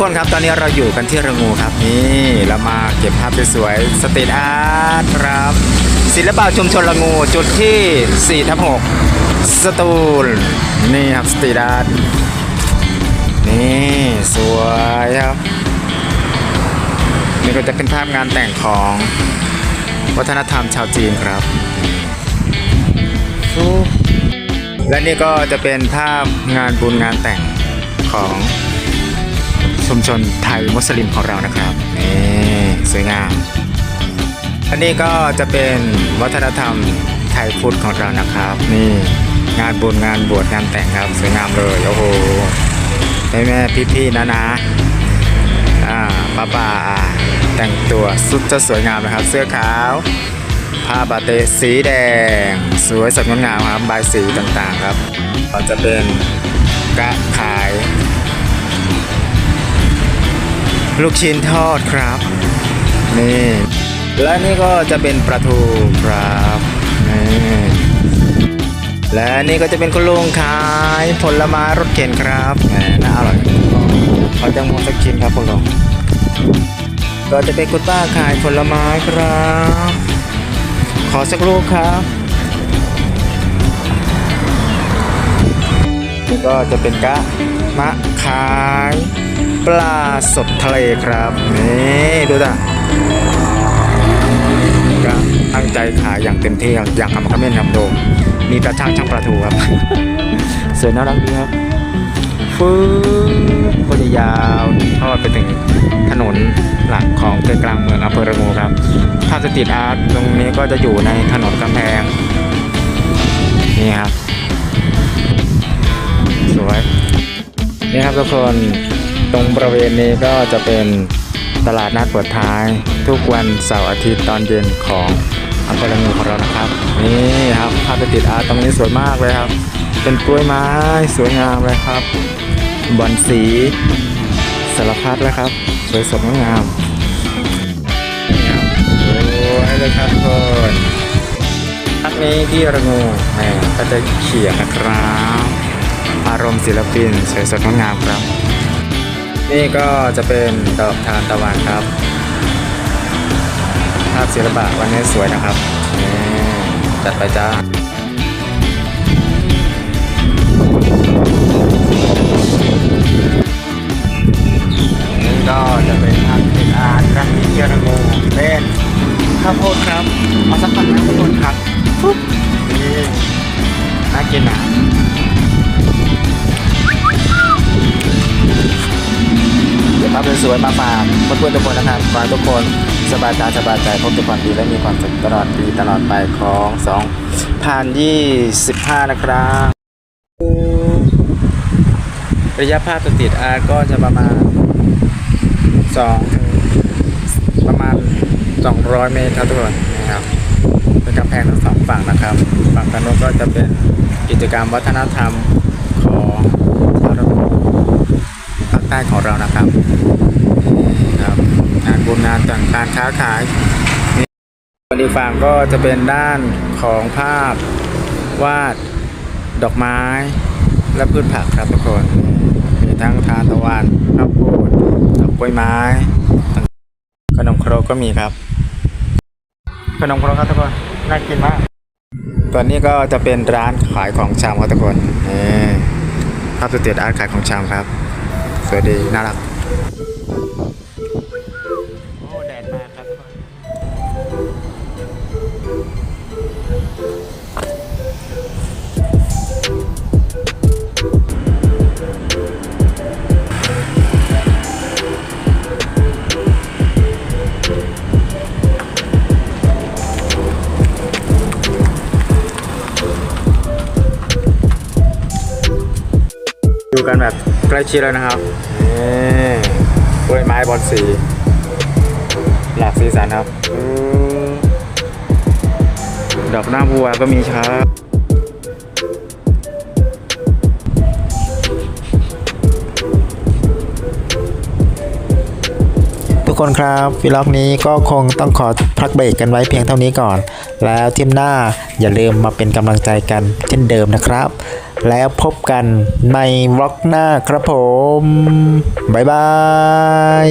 ทุกคนครับตอนนี้เราอยู่กันที่ระงูครับนี่เรามาเก็บภาพสวยๆสตรีทอาร์ตครับ ศิลปะชุมชนระงูจุดที่4ทับ6สตูลนี่ครับสตรีทอาร์ตนี่สวยครับ นี่ก็จะเป็นภาพงานแต่งของวัฒนธรรมชาวจีนครับและนี่ก็จะเป็นภาพงานบุญงานแต่งของ ชุมชนไทยมุสลิมของเรานะครับนี่สวยงาม อันนี้ก็จะเป็นวัฒนธรรมไทยพุทธของเรานะครับ นี่งานบุญงานบวชงานแต่งครับสวยงามเลยโอ้โหแม่แม่พี่พี่ๆนะนะอ่าป้าป้าแต่งตัวสุดจะสวยงามนะครับ เสื้อขาวผ้าบาเตสีแดง สวยสดงดงามครับบายสีต่างๆครับก็จะเป็นกะขาย ลูกชิ้นทอดครับ นี่ และนี่ก็จะเป็นปลาทูครับนี่และนี่ก็จะเป็นคุณลุงขายผลไม้รถเข็นครับแหมน่าอร่อยขอจังมองสักชิ้นครับคุณลุงก็จะเป็นคุณป้าขายผลไม้ครับ ขอสักลูกครับก็จะเป็นกะ มะขายปลาสดทะเลครับนี่ดูจ้ะก็ตั้งใจขายอย่างเต็มที่อย่างคำคำเม่นครับโดมมีกระช่างช่างปลาทูครับสวยน่ารักดีครับฟื้นก็จะยาวทอดไปถึงถนนหลักของใจกลางเมืองอำเภอระงูครับภาพสตรีทอาร์ตตรงนี้ก็จะอยู่ในถนนกำแพงนี่ครับสวย นี่ครับทุกคนตรงบริเวณนี้ก็จะเป็นตลาดนัดเปิดท้าย ทุกวันเสาร์อาทิตย์ตอนเย็นของอำเภอละงูของเรานะครับ นี่ครับภาพตรีทอาร์ตตรงนี้สวยมากเลยครับ เป็นกล้วยไม้สวยงามเลยครับบอลสีสารพัดเลยครับ สวยสดงดงามนี่ครับโอ้ให้เลยครับทุกคนพักนี้ที่ระงูแหมก็จะเขียนนะครับ อารมณ์ศิลปินสวยสดงดงามครับ นี่ก็จะเป็นดอกทานตะวันครับ ภาพศิลปะวันนี้สวยนะครับจัดไปจ้านี่ก็จะเป็นภาพศิลปอาร์ตครับที่เชียร์โมเป็นข้าวโพดครับ เอาสักพันนะข้าวโดครับ ปุ๊บนี่น่ากินอะ สวยๆมาฝากเพื่อนๆทุกคนนะครับฝากทุกคนสบายตาสบายใจพบแต่ความดีและมีความสุขตลอดปีตลอดไปของสองพันยี่สิบห้านะครับระยะภาพตรีทอาร์ก็จะประมาณสองถึงประมาณ 200 เมตรครับทุกคนนะครับเป็นกำแพงทั้งสองฝั่งนะครับ ฝั่งทางโน้นก็จะเป็นกิจกรรมวัฒนธรรมของชาวระบบภาคใต้ของเรานะครับ บุญงานต่างการค้าขายนี่ส่วนอีกฝั่งก็จะเป็นด้านของภาพวาดดอกไม้และพืชผักครับทุกคนมีทั้งทานตะวันข้าวโพดดอกกล้วยไม้ ขนมโครกก็มีครับ ขนมโครกครับทุกคนน่ากินมาก ตอนนี้ก็จะเป็นร้านขายของชำครับทุกคนนี่ภาพสตรีทอาร์ตขายของชำครับสวยดีน่ารัก กันแบบใกล้ชิดแล้วนะครับนี่กล้วยไม้บอลสี หลากสีสันครับอืมดอกหน้าวัวก็มีครับ คนครับวิล็อกนี้ก็คงต้องขอพักเบรกกันไว้เพียงเท่านี้ก่อน แล้วทีมหน้าอย่าลืมมาเป็นกำลังใจกันเช่นเดิมนะครับ แล้วพบกันในวล็อกหน้าครับผม บ๊ายบาย